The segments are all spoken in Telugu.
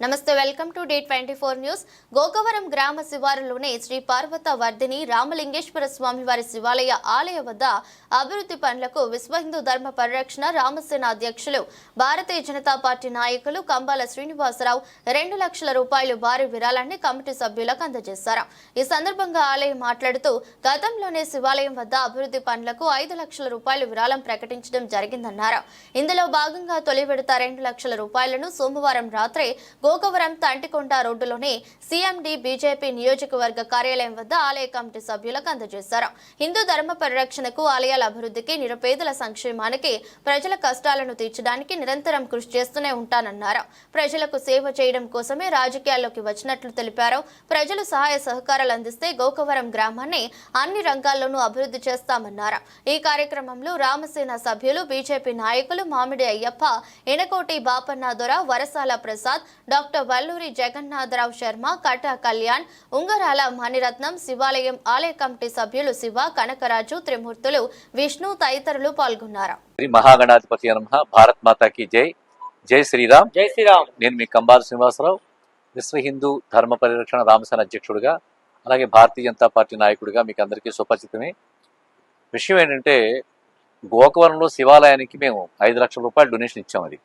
నమస్తే welcome to day twenty four news. Gokavaram గ్రామ శివారులోని శ్రీ పార్వత వర్ధిని రామలింగేశ్వర స్వామి వారి శివాలయ ఆలయ వద్ద అభివృద్ధి పనులకు విశ్వ హిందూ ధర్మ పరిరక్షణ రామసేన అధ్యక్షులు భారతీయ జనతా పార్టీ నాయకులు కంబాల శ్రీనివాసరావు రెండు లక్షల రూపాయలు భారీ విరాళాన్ని కమిటీ సభ్యులకు అందజేశారు. ఈ సందర్భంగా ఆలయం మాట్లాడుతూ గతంలోనే శివాలయం వద్ద అభివృద్ధి పనులకు ఐదు లక్షల రూపాయలు విరాళం ప్రకటించడం జరిగిందన్నారు. ఇందులో భాగంగా తొలి విడత రెండు లక్షల రూపాయలను సోమవారం రాత్రి గోకవరం తంటికొండ రోడ్డులోని సీఎండి బీజేపీ నియోజకవర్గ కార్యాలయం వద్ద ఆలయ కమిటీ సభ్యులకు అందజేశారు. హిందూ ధర్మ పరిరక్షణకు ఆలయాల అభివృద్ధికి నిరుపేదల సంక్షేమానికి ప్రజల కష్టాలను తీర్చడానికి నిరంతరం కృషి చేస్తూనే ఉంటానన్నారు. ప్రజలకు సేవ చేయడం కోసమే రాజకీయాల్లోకి వచ్చినట్లు తెలిపారు. ప్రజలు సహాయ సహకారాలు అందిస్తే గోకవరం గ్రామాన్ని అన్ని రంగాల్లోనూ అభివృద్ధి చేస్తామన్నారు. ఈ కార్యక్రమంలో రామసేన సభ్యులు బీజేపీ నాయకులు మామిడి అయ్యప్ప ఎనకోటి బాపన్న దొర వరసాల ప్రసాద్ డాక్టర్ వల్లూరి జగన్నాథరావు శర్మ కట కళ్యాణ్ ఉంగరాల మణిరత్నం శివాలయం ఆలయ కమిటీ సభ్యులు శివ కనకరాజు త్రిమూర్తులు విష్ణు తదితరులు పాల్గొన్నారు. శ్రీ మహాగణాధిపతి నమ. భారత్ మాతాకి జై. జై శ్రీరామ్. జై శ్రీరామ్. నేను మీ కంబాల శ్రీనివాసరావు విశ్వ హిందూ ధర్మ పరిరక్షణ రామసేన అధ్యక్షుడిగా అలాగే భారతీయ జనతా పార్టీ నాయకుడిగా మీకు అందరికీ సుపరిచితమే. విషయం ఏంటంటే గోకవరంలో శివాలయానికి మేము ఐదు లక్షల రూపాయలు డొనేషన్ ఇచ్చాం అది.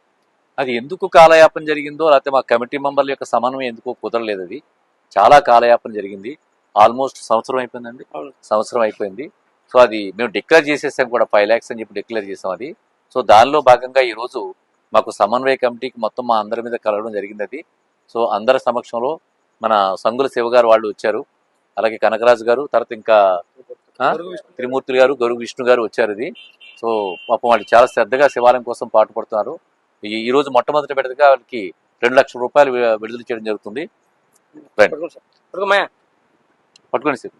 అది ఎందుకు కాలయాపన జరిగిందో లేకపోతే మా కమిటీ మెంబర్ల యొక్క సమన్వయం ఎందుకో కుదరలేదు అది. చాలా కాలయాపన జరిగింది. ఆల్మోస్ట్ సంవత్సరం అయిపోయిందండి. సంవత్సరం అయిపోయింది. సో అది మేము డిక్లేర్ చేసేసాం కూడా ఫైవ్ ల్యాక్స్ అని చెప్పి డిక్లేర్ చేసాం అది. సో దానిలో భాగంగా ఈరోజు మాకు సమన్వయ కమిటీకి మొత్తం మా అందరి మీద కలవడం జరిగింది అది. సో అందరి సమక్షంలో మన సంగుల శివ గారు వాళ్ళు వచ్చారు. అలాగే కనకరాజు గారు తర్వాత ఇంకా? త్రిమూర్తులు గారు గరుగు విష్ణు గారు వచ్చారు ఇది సో పాపం వాళ్ళు చాలా శ్రద్ధగా శివాలయం కోసం పాటుపడుతున్నారు. ఈ రోజు మొట్టమొదటి విడతగా వాళ్ళకి రెండు లక్షల రూపాయలు విడుదల చేయడం జరుగుతుంది. పడుకో సార్. పట్టుకోండి సార్.